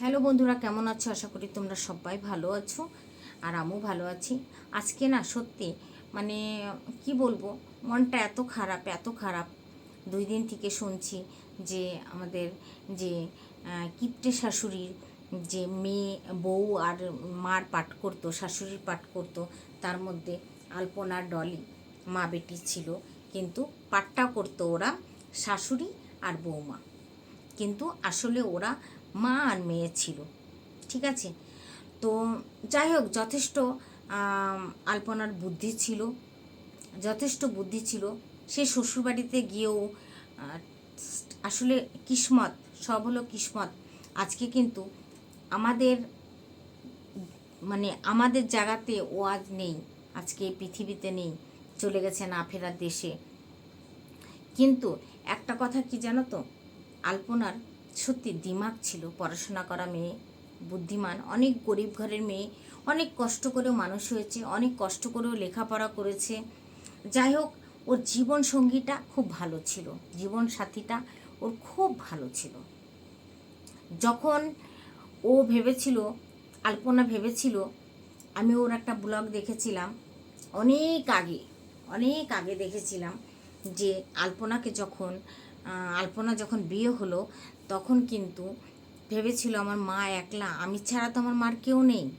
Hello বন্ধুরা, কেমন আছো? আশা করি তোমরা সবাই ভালো আছো আর আমিও ভালো আছি। আজকে না সত্যি মানে কি বলব, মনটা এত খারাপ এত খারাপ। দুই দিন থেকে শুনছি যে আমাদের যে কিপ্টে শাশুড়ির যে মেয়ে, বউ আর মার পাঠ করতো, শাশুড়ির পাঠ করতো, তার মধ্যে আলপনা ডলি মা বেটি ছিল। কিন্তু পাঠটা করতো ওরা শাশুড়ি আর বৌমা কিন্তু আসলে ওরা মা আর মেয়ে ছিল, ঠিক আছে? তো যাই হোক, যথেষ্ট আলপনার বুদ্ধি ছিল, যথেষ্ট বুদ্ধি ছিল। সে শ্বশুরবাড়িতে গিয়েও আসলে কিসমত, সব হলো কিসমত। আজকে কিন্তু আমাদের মানে আমাদের জায়গাতে ও আজ নেই, আজকে পৃথিবীতে নেই, চলে গেছে না ফেরার দেশে। কিন্তু একটা কথা কি জানো তো? আলপনার সত্যি দিমাগ ছিল, পড়াশোনা করা মেয়ে, বুদ্ধিমান, অনেক গরিব ঘরের মেয়ে, অনেক কষ্ট করেও মানুষ হয়েছে, অনেক কষ্ট করেও লেখাপড়া করেছে। যাই হোক, ওর জীবন সঙ্গীটা খুব ভালো ছিল, জীবন সাথীটা ওর খুব ভালো ছিল। যখন ও ভেবেছিল, আলপনা ভেবেছিল, আমি ওর একটা ব্লগ দেখেছিলাম, অনেক আগে অনেক আগে দেখেছিলাম যে আলপনাকে যখন আলপনা যখন বিয়ে হলো তখন কিন্তু ভেবেছিল আমার মা একলা, আমি ছাড়া তো আমার মার কেউ নেই।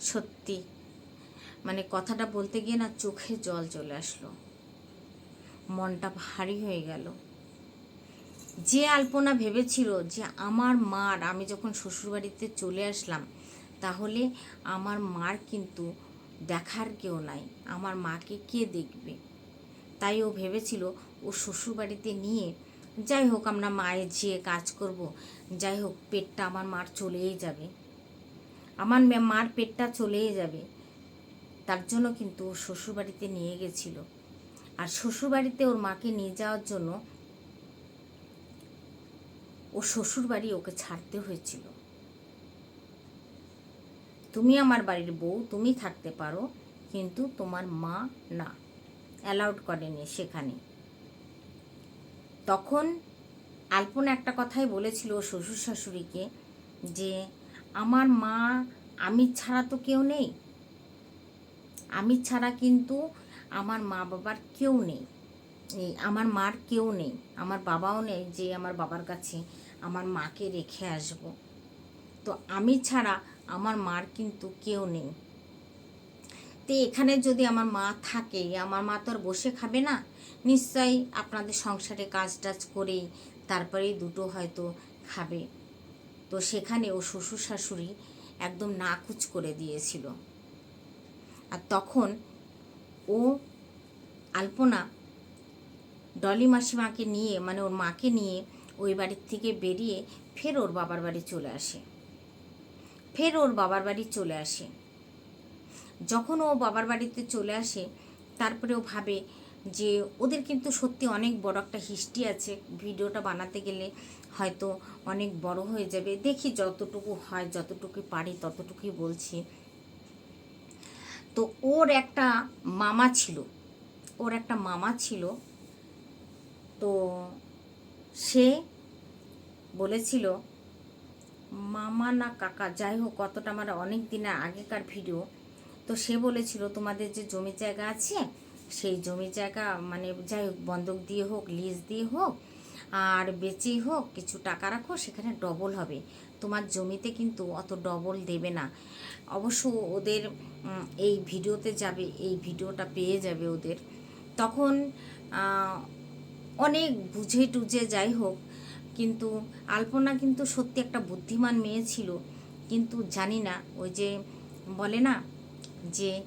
সত্যি মানে কথাটা বলতে গিয়ে না চোখে জল চলে আসলো। মনটা ভারী হয়ে গেল। যে আলপনা ভেবেছিল যে আমার মার, আমি যখন শ্বশুরবাড়িতে চলে আসলাম, তাহলে আমার মার কিন্তু দেখার কেউ নাই, আমার মাকে কে দেখবে? তাই ও ভেবেছিল ও শ্বশুরবাড়িতে নিয়ে যাই হোক, আমরা মায়ের যেয়ে কাজ করব, যাই হোক, পেটটা আমার মার চলেই যাবে। আমার মার পেটটা চলেই যাবে। তার জন্য কিন্তু শ্বশুরবাড়িতে নিয়ে গেছিল। আর শ্বশুরবাড়িতে ওর মাকে নিয়ে যাওয়ার জন্য ও শ্বশুরবাড়ি ওকে ছাড়তে হয়েছিল। তুমি আমার বাড়ির বউ, তুমি থাকতে পারো, কিন্তু তোমার মা না। অ্যালাউড করেনি সেখানে। তখন আলপনা একটা কথাই বলেছিল শ্বশুর শাশুড়িকে যে, আমার মা আমি ছাড়া তো কেউ নেই। আমি ছাড়া কিন্তু আমার মা বাবার কেউ নেই। এই আমার মার কেউ নেই। আমার বাবাও নেই যে আমার বাবার কাছে আমার মাকে রেখে আসব। তো আমি ছাড়া আমার মার কিন্তু কেউ নেই। তো এখানে যদি আমার মা থাকে, আমার মা তো আর বসে খাবে না। নিশ্চয়ই আপনাদের সংসারে কাজ টাজ করেই তারপরেই দুটো হয়তো খাবে। তো সেখানে ও শ্বশুর শাশুড়ি একদম নাকুচ করে দিয়েছিল। আর তখন ও আলপনা ডলি মাসিমাকে নিয়ে মানে ওর মাকে নিয়ে ওই বাড়ির থেকে বেরিয়ে ফের ওর বাবার বাড়ি চলে আসে। ফের ওর বাবার বাড়ি চলে আসে। যখন ও বাবার বাড়িতে চলে আসে, তারপরে ও ভাবে যে ওদের কিন্তু সত্যি অনেক বড় একটা হিস্ট্রি আছে। ভিডিওটা বানাতে গেলে হয়তো অনেক বড় হয়ে যাবে। দেখি যতটুকু হয় যতটুকু পারি ততটুকুই বলছি। তো ওর একটা মামা ছিল। ওর একটা মামা ছিল। তো সে বলেছিল, মামা না কাকা, যাই হোক কতটা আমার অনেক দিনের আগেকার ভিডিও। তো সে বলেছিল, তোমাদের যে জমি জায়গা আছে, সেই জমি জায়গা মানে যাই হোক, বন্ধক দিয়ে হোক লিজ দিয়ে হোক, আর বেচেই হোক, কিছু টাকা রাখো, সেখানে ডবল হবে। তোমার জমিতে কিন্তু অত ডবল দেবে না। অবশ্য ওদের এই ভিডিওতে যাবে, এই ভিডিওটা পেয়ে যাবে ওদের। তখন অনেক বুঝে টুঝে যাই হোক, কিন্তু আলপনা কিন্তু সত্যি একটা বুদ্ধিমান মেয়ে ছিল। কিন্তু জানি না, ওই যে বলে না যে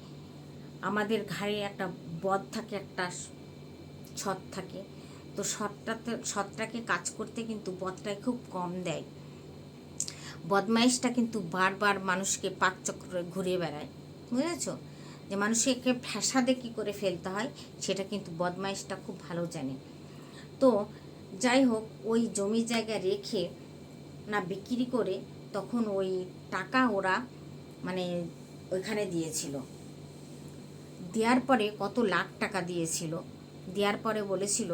আমাদের ঘাড়ে একটা বদ থাকে, একটা ছট থাকে। তো সৎটাতে সৎটাকে কাজ করতে কিন্তু বদটাই খুব কম দেয়। বদমাইশটা কিন্তু বারবার মানুষকে পাক চক্রে ঘুরে বেড়ায়। বুঝেছ? যে মানুষকে ফ্যাসাদে কী করে ফেলতে হয়, সেটা কিন্তু বদমাইশটা খুব ভালো জানে। তো যাই হোক, ওই জমি জায়গা রেখে না বিক্রি করে তখন ওই টাকা ওরা মানে ওইখানে দিয়েছিল। দেওয়ার পরে কত লাখ টাকা দিয়েছিল। দেওয়ার পরে বলেছিল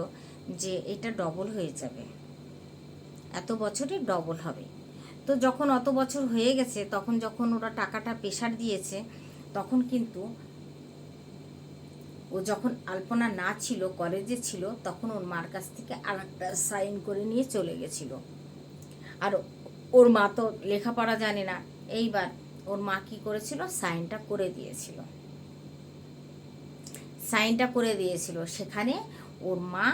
যে এটা ডবল হয়ে যাবে। এত বছরে ডবল হবে। তো যখন অত বছর হয়ে গেছে, তখন যখন ওরা টাকাটা প্রেশার দিয়েছে, তখন কিন্তু ও যখন আলপনা না ছিল কলেজে ছিল, তখন ওর মার কাছ থেকে আর একটা সাইন করে নিয়ে চলে গেছিল। আর ওর মা তো লেখাপড়া জানে না। এইবার ওর মা কি করেছিল? সাইনটা করে দিয়েছিল। সাইনটা করে দিয়েছিল। সেখানে ওর মা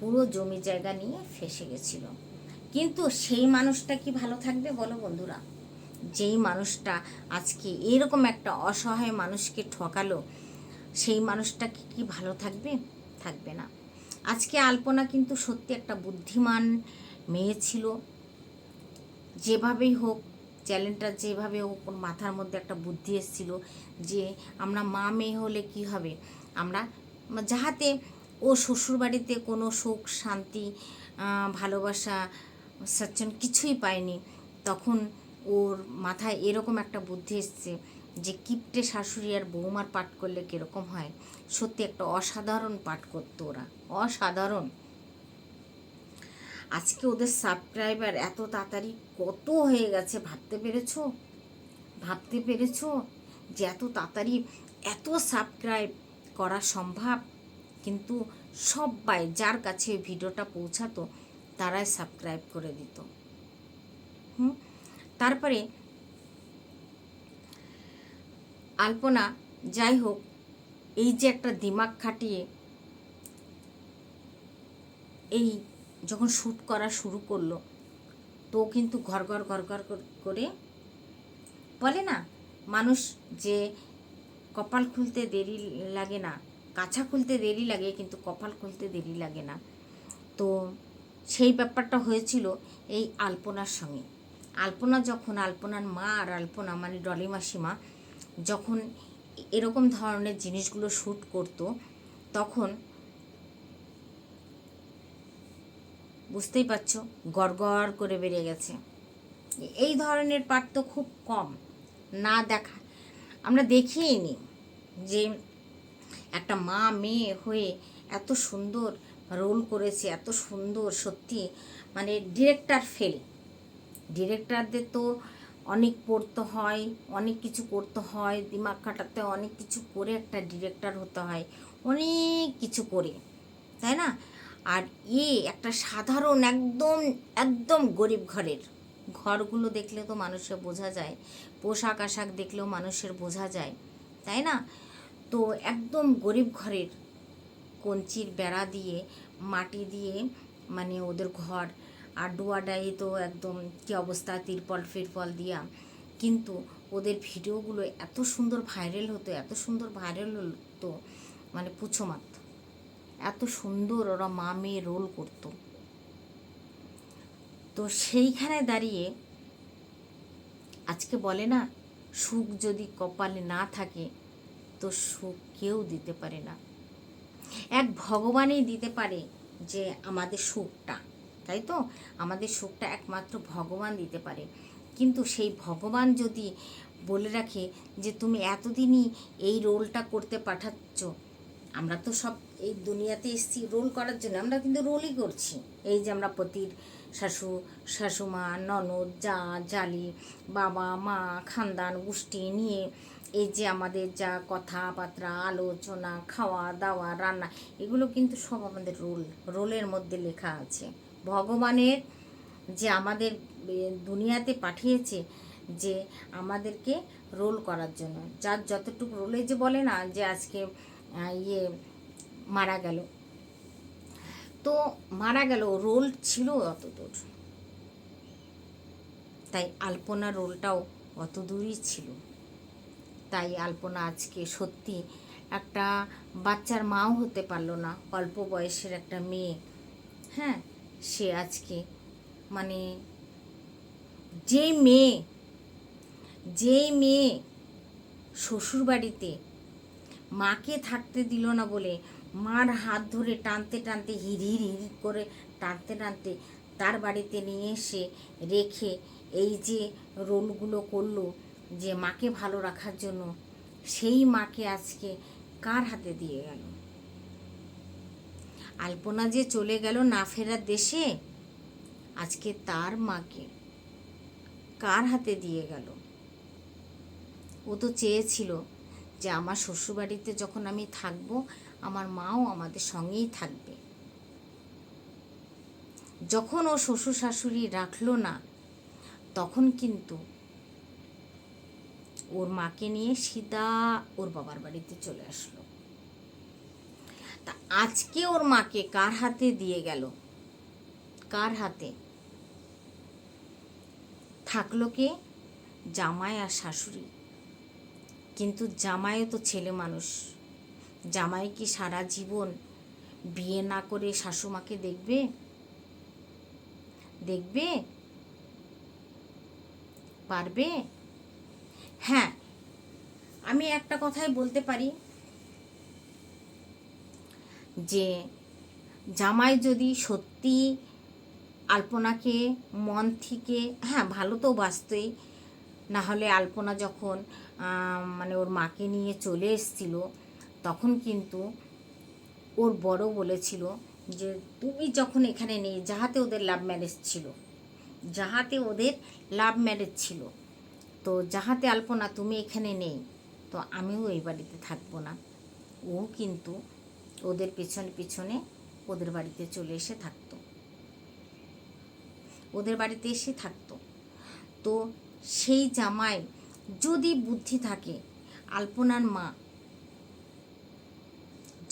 পুরো জমি জায়গা নিয়ে ফেসে গেছিল। কিন্তু সেই মানুষটা কি ভালো থাকবে বলো বন্ধুরা? যেই মানুষটা আজকে এরকম একটা অসহায় মানুষকে ঠকালো, সেই মানুষটা কি কি ভালো থাকবে? থাকবে না। আজকে আলপনা কিন্তু সত্যি একটা বুদ্ধিমান মেয়ে ছিল। যেভাবেই হোক চ্যালেঞ্জটা যেভাবে ওর মাথার মধ্যে একটা বুদ্ধি এসেছিল যে আমরা মা মেয়ে হলে কি হবে? আমরা যাহাতে ও শ্বশুরবাড়িতে কোনো সুখ, শান্তি ভালোবাসা সচ্চন কিছুই পায়নি, তখন ওর মাথায় এরকম একটা বুদ্ধি এসছে যে কিপটে শাশুড়ি আর বৌমার পাঠ করলে কীরকম হয়? সত্যি একটা অসাধারণ পাঠ করতো ওরা, অসাধারণ। আজকে ওদের সাবস্ক্রাইবার এত তাড়াতাড়ি কত হয়ে গেছে ভাবতে পেরেছ? ভাবতে পেরেছ যে এত তাড়াতাড়ি এত সাবস্ক্রাইব করা সম্ভব? কিন্তু সবাই যার কাছে ভিডিওটা পৌঁছাতো, তারাই সাবস্ক্রাইব করে দিত। হুম? তারপরে আলপনা, যাই হোক, এই যে একটা দিমাগ খাটিয়ে এই যখন শ্যুট করা শুরু করল তো কিন্তু ঘর ঘর ঘর ঘর করে বলে না, মানুষ যে কপাল খুলতে দেরি লাগে না, কাছা খুলতে দেরি লাগে, কিন্তু কপাল খুলতে দেরি লাগে না। তো সেই ব্যাপারটা হয়েছিল এই আলপনার সঙ্গে। আলপনা যখন, আলপনার মা আর আলপনা মানে ডলি মাসিমা যখন এরকম ধরনের জিনিসগুলো শ্যুট করতো, তখন বুঝতেই পারছ গড়গড় করে বেড়ে গেছে। এই ধরনের পাঠ তো খুব কম, না দেখা। আমরা দেখিই নি যে একটা মা মেয়ে হয়ে এত সুন্দর রোল করেছে, এত সুন্দর, সত্যি মানে ডিরেক্টর ফেল। ডিরেক্টরদের তো অনেক পড়তে হয়, অনেক কিছু করতে হয়, দিমাগ খাটাতে অনেক কিছু করে একটা ডিরেক্টর হতে হয়, অনেক কিছু করে, তাই না? আর এ একটা সাধারণ একদম একদম গরিব ঘরের। ঘরগুলো দেখলে তো মানুষের বোঝা যায়, পোশাক আশাক দেখলেও মানুষের বোঝা যায়, তাই না? তো একদম গরিব ঘরের কঞ্চির বেড়া দিয়ে, মাটি দিয়ে মানে ওদের ঘর, আর ডুয়াডাই তো একদম কি অবস্থা, তিরপল ফিরপল দিয়া। কিন্তু ওদের ভিডিওগুলো এত সুন্দর ভাইরাল হতো, এত সুন্দর ভাইরাল হতো মানে পুছো মাত্র এত সুন্দর ওরা মা মেয়ে রোল করতো। তো সেইখানে দাঁড়িয়ে আজকে বলে না, সুখ যদি কপালে না থাকে, তো সুখ কেউ দিতে পারে না। এক ভগবানই দিতে পারে যে আমাদের সুখটা, তাই তো? আমাদের সুখটা একমাত্র ভগবান দিতে পারে। কিন্তু সেই ভগবান যদি বলে রাখে যে, তুমি এতদিনই এই রোলটা করতে পাঠাচ্ছ, আমরা তো সব এই দুনিয়াতে এসেছি রোল করার জন্য। আমরা কিন্তু রোলই করছি। এই যে আমরা পতির শাশু, শাশুমা, ননদ যা জালি, বাবা, মা, খানদান, গোষ্ঠী নিয়ে এই যে আমাদের যা কথাবার্তা, আলোচনা, খাওয়া, দাওয়া, রান্না, এগুলো কিন্তু সব আমাদের রোল রোলের মধ্যে লেখা আছে। ভগবানের যে আমাদের দুনিয়াতে পাঠিয়েছে যে আমাদেরকে রোল করার জন্য। যার যতটুকু রোলে যে বলে না যে আজকে ইয়ে মারা গেল। তো মারা গেল রোল ছিল অত দূর তাই আলপনা রোলটাও অত দূরই ছিল। তাই আলপনা আজকে সত্যি একটা বাচ্চার মাও হতে পারল না, অল্প বয়সের একটা মেয়ে। হ্যাঁ সে আজকে মানে যেই মেয়ে যেই মেয়ে শ্বশুরবাড়িতে মাকে থাকতে দিল না বলে মার হাত ধরে টানতে টানতে হির হির করে টানতে টানতে তার বাড়িতে নিয়ে এসে রেখে এই যে রোলগুলো করল যে মাকে ভালো রাখার জন্য, সেই মাকে আজকে কার হাতে দিয়ে গেল? আলপনা যে চলে গেল না ফেরার দেশে, আজকে তার মাকে কার হাতে দিয়ে গেল? ও তো চেয়েছিল যে আমার শ্বশুরবাড়িতে যখন আমি থাকব আমার মাও আমাদের সঙ্গেই থাকবে। যখন ও শ্বশুর শাশুড়ি রাখল না, তখন কিন্তু ওর মাকে নিয়ে সিধা ওর বাবার বাড়িতে চলে আসলো। তা আজকে ওর মাকে কার হাতে দিয়ে গেল? কার হাতে? থাকল কে? জামাই আর শাশুড়ি। কিন্তু জামাইও তো ছেলে মানুষ। জামাই কি সারা জীবন বিয়ে না করে শাশুমাকে দেখবে? দেখবে? পারবে? হ্যাঁ আমি একটা কথাই বলতে পারি। যে জামাই যদি সত্যি আলপনাকে মন থেকে হ্যাঁ ভালো তো বাঁচতই। না হলে আলপনা যখন মানে ওর মাকে নিয়ে চলে এসছিল তখন কিন্তু ওর বড় বলেছিল যে, তুমি যখন এখানে নেই, যাহাতে ওদের লাভ ম্যারেজ ছিল, যাহাতে ওদের লাভ ম্যারেজ ছিল, তো যাহাতে আলপনা তুমি এখানে নেই, তো আমিও এই বাড়িতে থাকব না। ও কিন্তু ওদের পিছনে পিছনে ওদের বাড়িতে চলে এসে থাকতো। ওদের বাড়িতে এসে থাকতো। তো সেই জামাই যদি বুদ্ধি থাকে, আলপনার মা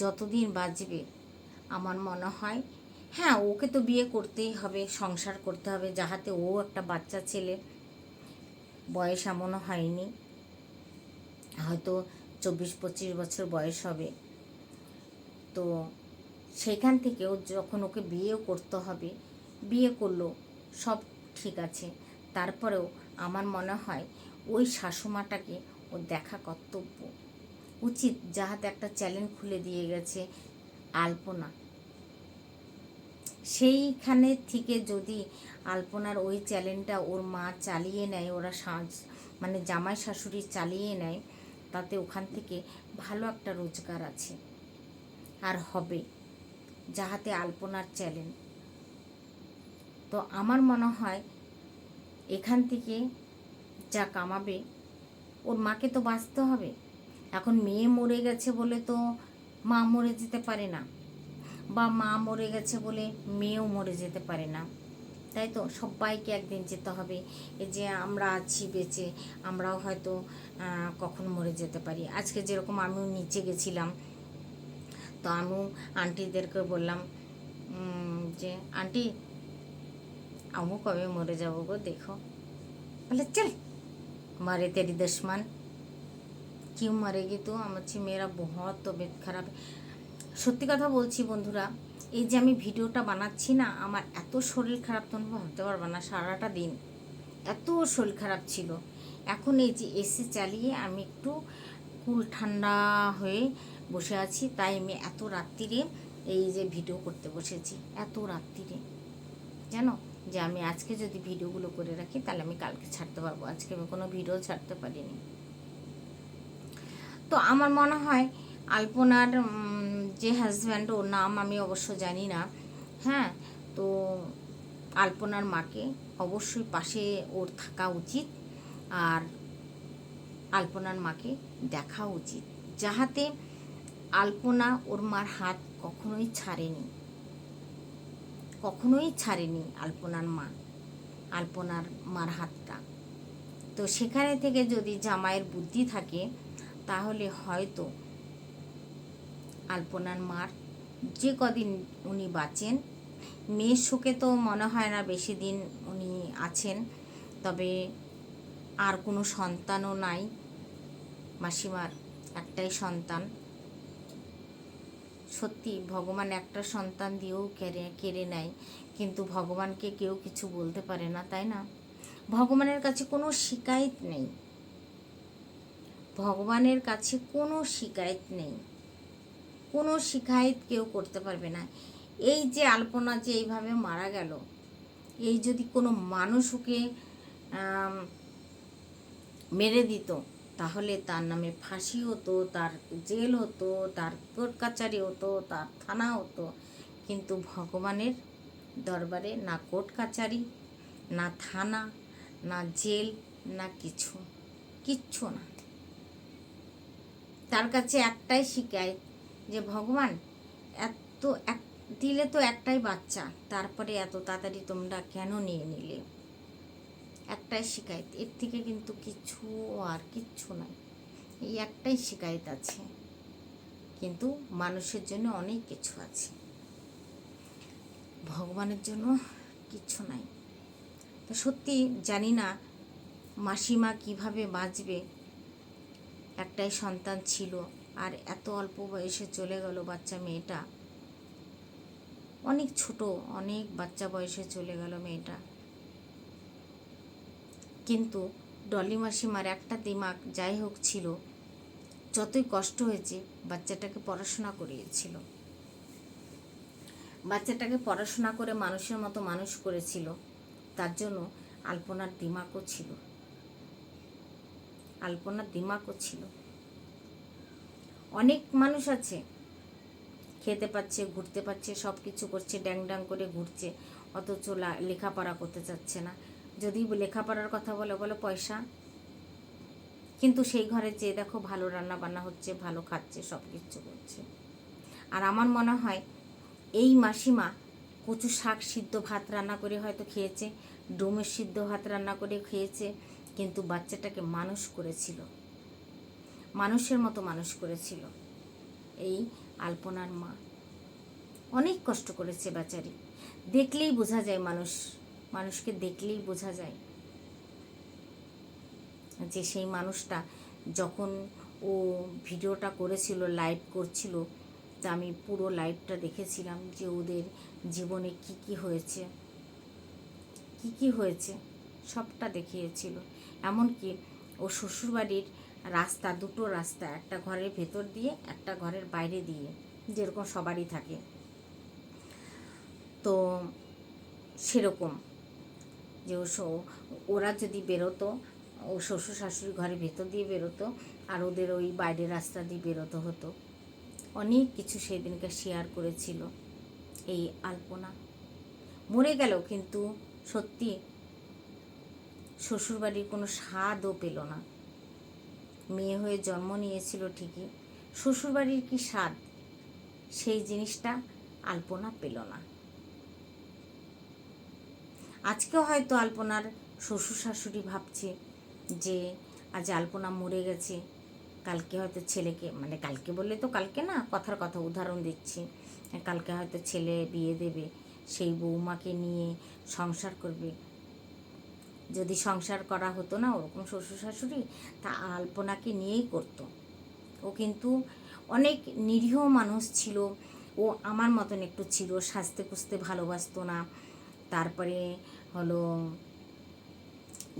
যতদিন বাঁচবে, আমার মনে হয় হ্যাঁ ওকে তো বিয়ে করতেই হবে, সংসার করতে হবে, যাহাতে ও একটা বাচ্চা ছেলে। বয়স এমনও হয়নি, হয়তো চব্বিশ, পঁচিশ বছর বয়স হবে। তো সেখান থেকেও যখন ওকে বিয়েও করতে হবে, বিয়ে করল, সব ঠিক আছে। তারপরেও আমার মনে হয় ওই শাশুমাটাকে ও দেখা কর্তব্য। উচিত যাহাতে একটা চ্যালেঞ্জ খুলে দিয়ে গেছে আলপনা। সেইখানে থেকে যদি আলপনার ওই চ্যালেঞ্জটা ওর মা চালিয়ে নেয়, ওরা সাজ মানে জামাই শাশুড়ি চালিয়ে নেয়, তাতে ওখান থেকে ভালো একটা রোজগার আছে। আর হবে যাহাতে আলপনার চ্যালেঞ্জ তো আমার মনে হয় এখান থেকে যা কামাবে, ওর মাকে তো বাঁচতে হবে। এখন মেয়ে মরে গেছে বলে তো মা মরে যেতে পারে না। বা মা মরে গেছে বলে মেয়েও মরে যেতে পারে না। তাই তো সবাইকে একদিন যেতে হবে। এই যে আমরা আছি বেঁচে, আমরাও হয়তো কখন মরে যেতে পারি। আজকে যেরকম আমিও নিচে গেছিলাম, তো আমিও আন্টিদেরকে বললাম যে, আন্টি, আমু কবে মরে যাব গো? দেখো। বলে, চল, মারে তেরি দুশ্মন। কেউ মারে গেতো আমার মেয়েরা বহৎ তবিয়ত খারাপ। সত্যি কথা বলছি বন্ধুরা, এই যে আমি ভিডিওটা বানাচ্ছি না, আমার এত শরীর খারাপ তোমরা ভাবতে পারবে না, সারাটা দিন এত শরীর খারাপ ছিল। এখন এই যে এসি চালিয়ে আমি একটু কুল ঠান্ডা হয়ে বসে আছি, তাই আমি এত রাত্রিরে এই যে ভিডিও করতে বসেছি, এত রাত্রিরে। জানো? যে আমি আজকে যদি ভিডিওগুলো করে রাখি, তাহলে আমি কালকে ছাড়তে পারব, আজকে আমি কোনো ভিডিও ছাড়তে পারিনি। তো আমার মনে হয় আলপনার যে হাজব্যান্ড ওর নাম আমি অবশ্য জানি না। হ্যাঁ তো আলপনার মাকে অবশ্যই পাশে ওর থাকা উচিত আর আলপনার মাকে দেখা উচিত, যাহাতে আলপনা ওর মার হাত কখনোই ছাড়েনি। কখনোই ছাড়েনি আলপনার মা, আলপনার মার হাতটা। তো সেখানে থেকে যদি জামাইয়ের বুদ্ধি থাকে তাহলে হয়তো আলপনার মার যে কদিন উনি বাঁচেন, মেয়ের শোকে তো মনে হয় না বেশি দিন উনি আছেন, তবে আর কোনো সন্তানও নাই। মাসিমার একটাই সন্তান। সত্যি ভগবান একটা সন্তান দিয়েও কেড়ে কেড়ে নেয়, কিন্তু ভগবানকে কেউ কিছু বলতে পারে না, তাই না? ভগবানের কাছে কোনো শিকায়ত নেই। ভগবানের কাছে কোনো শিকায়ত নেই। কোনো শিকায়ত কেউ করতে পারবে না। এই যে আলপনা যে এইভাবে মারা গেল, এই যদি কোনো মানুষ ওকে মেরে দিত, তাহলে তার নামে ফাঁসি হতো, তার জেল হতো, তার কোর্ট কাচারি হতো, তার থানা হতো। কিন্তু ভগবানের দরবারে না কোর্ট কাচারি না থানা, না জেল, না কিছু, কিচ্ছু না। তার কাছে একটাই শিকায় যে, ভগবান, এত এক, দিলে তো একটাই বাচ্চা, তারপরে এত তাড়াতাড়ি তোমরা কেন নিয়ে নিলে? একটাই শিকায়ত এর থেকে কিন্তু কিছু আর কিচ্ছু নাই। এই একটাই শিকায়ত আছে, কিন্তু মানুষের জন্য অনেক কিছু আছে। ভগবানের জন্য কিচ্ছু নাই। তো সত্যি জানি না মাসিমা কীভাবে বাঁচবে একটাই সন্তান ছিল আর এত অল্প বয়সে চলে গেল বাচ্চা মেয়েটা। অনেক ছোট, অনেক বাচ্চা বয়সে চলে গেল মেয়েটা। কিন্তু ডলি মাসিমার একটা দিমাগ যাই হোক ছিল, যতই কষ্ট হয়েছে বাচ্চাটাকে পড়াশোনা করিয়েছিল। বাচ্চাটাকে পড়াশোনা করে মানুষের মতো মানুষ করেছিল, তার জন্য আলপনার দিমাগও ছিল। আলপনার দিমাগও ছিল। অনেক মানুষ আছে, খেতে পাচ্ছে, ঘুরতে পাচ্ছে সব কিছু করছে ড্যাং ড্যাং করে ঘুরছে, অথচ লেখাপড়া করতে চাচ্ছে না। যদি লেখাপড়ার কথা বলে বলে পয়সা। কিন্তু সেই ঘরে যেয়ে দেখো ভালো রান্না বান্না হচ্ছে, ভালো খাচ্ছে সব কিছু করছে। আর আমার মনে হয়, এই মাসিমা কচু শাক সিদ্ধ ভাত রান্না করে হয়তো খেয়েছে, ডোমের সিদ্ধ ভাত রান্না করে খেয়েছে কিন্তু বাচ্চাটাকে মানুষ করেছিল। মানুষের মতো মানুষ করেছিল এই আলপনার মা। অনেক কষ্ট করেছে বেচারি। দেখলেই বোঝা যায় মানুষ, মানুষকে দেখলেই বোঝা যায় যে সেই মানুষটা যখন ও ভিডিওটা করেছিল লাইভ করছিল, তা আমি পুরো লাইভটা দেখেছিলাম যে ওদের জীবনে কি কি হয়েছে, কি কি হয়েছে, সবটা দেখিয়েছিল। এমনকি ও শ্বশুরবাড়ির রাস্তা, দুটো রাস্তা, একটা ঘরের ভেতর দিয়ে, একটা ঘরের বাইরে দিয়ে, যেরকম সবারই থাকে। তো সেরকম। যে ও ওরা যদি বেরোতো, ও শ্বশুর শাশুড়ি ঘরের ভেতর দিয়ে বেরোতো, আর ওদের ওই বাইরের রাস্তা দিয়ে বেরোতে হতো। অনেক কিছু সেদিনকে শেয়ার করেছিল এই আলপনা। মরে গেল কিন্তু সত্যি শ্বশুরবাড়ির কোনো স্বাদও পেল না। মেয়ে হয়ে জন্ম নিয়েছিল ঠিকই, শ্বশুরবাড়ির কি স্বাদ? সেই জিনিসটা আলপনা পেল না। আজকেও হয়তো আলপনার শ্বশুর শাশুড়ি ভাবছে যে, আজ আলপনা মরে গেছে, কালকে হয়তো ছেলেকে মানে কালকে বললে তো কালকে না, কথার কথা, উদাহরণ দিচ্ছি। কালকে হয়তো ছেলে বিয়ে দেবে, সেই বৌমাকে নিয়ে সংসার করবে যদি সংসার করা হতো না, ওরকম শ্বশুর শাশুড়ি, তা আলপনাকে নিয়েই করতো। ও কিন্তু অনেক নিরীহ মানুষ ছিল। ও আমার মতন একটু ছিল, সাজতে পুষতে ভালোবাসতো না। তারপরে হলো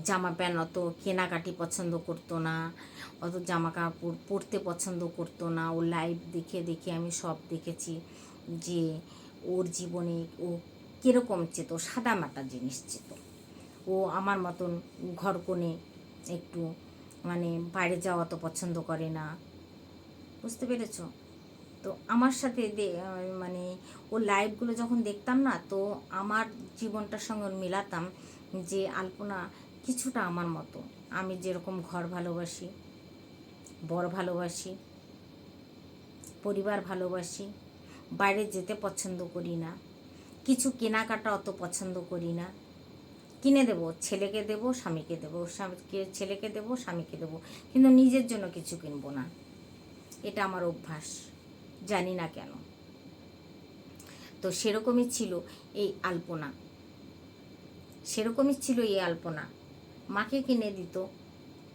জামা প্যান্ট অত কেনাকাটি পছন্দ করতো না, অত জামা কাপড় পরতে পছন্দ করতো না। ও লাইভ দেখে দেখে আমি সব দেখেছি যে ওর জীবনে ও কীরকম চেত সাদা মাটা জিনিস চেত। ও আমার মতন ঘর কোণে একটু মানে বাইরে যাওয়া তো পছন্দ করে না। বুঝতে পেরেছ? তো আমার সাথে মানে ও লাইভগুলো যখন দেখতাম না, তো আমার জীবনটার সঙ্গে মেলাতাম যে আলপনা কিছুটা আমার মতো। আমি যেরকম ঘর ভালোবাসি, বর ভালোবাসি, পরিবার ভালোবাসি, বাইরে যেতে পছন্দ করি না, কিছু কেনাকাটা অত পছন্দ করি না। কিনে দেব, ছেলেকে দেব, স্বামীকে দেবো, স্বামীকে, ছেলেকে দেব, স্বামীকে দেব, কিন্তু নিজের জন্য কিছু কিনবো না। এটা আমার অভ্যাস, জানি না কেন। তো সেরকমই ছিল এই আলপনা। সেরকমই ছিল এই আলপনা। মাকে কিনে দিত,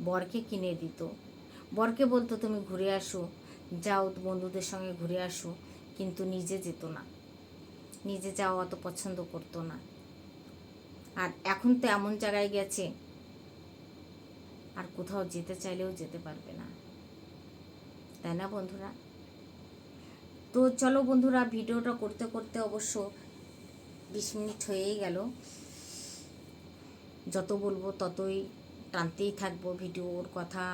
বরকে কিনে দিত। বরকে বলতো, তুমি ঘুরে আসো, যাও বন্ধুদের সঙ্গে ঘুরে আসো। কিন্তু নিজে যেত না। নিজে যাওয়া অত পছন্দ করতো না। আর এখন তো এমন জায়গায় গেছে। আর কোথাও যেতে চাইলেও যেতে পারবে না। তাই না বন্ধুরা? তো চলো বন্ধুরা, ভিডিওটা করতে করতে অবশ্য বিশ মিনিট হয়েই গেল। যত বলব ততই টানতেই থাকব, ভিডিওর কথা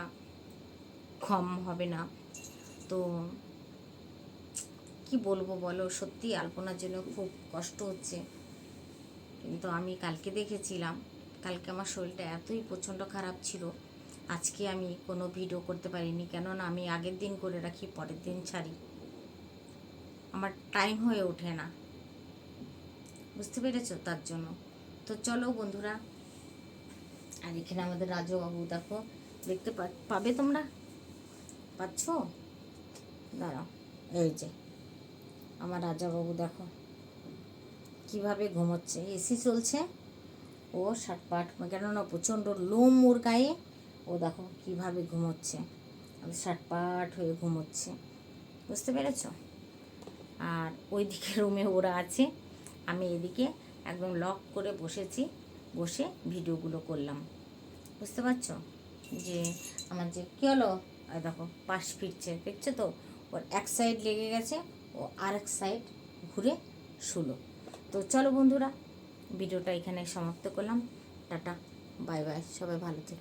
কম হবে না। তো কি বলব বলো সত্যি আলপনার জন্য খুব কষ্ট হচ্ছে। কিন্তু আমি কালকে দেখেছিলাম, কালকে আমার শরীরটা এতই প্রচণ্ড খারাপ ছিল। আজকে আমি কোনো ভিডিও করতে পারিনি, কেননা আমি আগের দিন করে রাখি, পরের দিন ছাড়ি। আমার টাইম হয়ে ওঠে না। বুঝতে পেরেছ তার জন্য? তো চলো বন্ধুরা, আর এখানে আমাদের রাজবাবু দেখো, দেখতে পাবে তোমরা? পাচ্ছ? দাঁড়াও, এই যে, আমার রাজাবাবু দেখো। কীভাবে ঘুমোচ্ছে? এসি চলছে। ও শার্ট পাট কেননা প্রচণ্ড লোম ওর গায়ে। ও দেখো কীভাবে ঘুমোচ্ছে। শার্ট পাট হয়ে ঘুমোচ্ছে। বুঝতে পেরেছ? আর ওইদিকে রুমে ওরা আছে। আমি এদিকে একদম লক করে বসেছি, বসে ভিডিওগুলো করলাম। বুঝতে পারছ? যে আমার যে, কী হলো? দেখো, পাশ ফিরছে। দেখছ তো? ওর এক সাইড লেগে গেছে, ও আরেক সাইড ঘুরে শুলো। তো চলো বন্ধুরা ভিডিওটা এখানে সমাপ্ত করলাম। টাটা বাই বাই সবাই ভালো থেকো।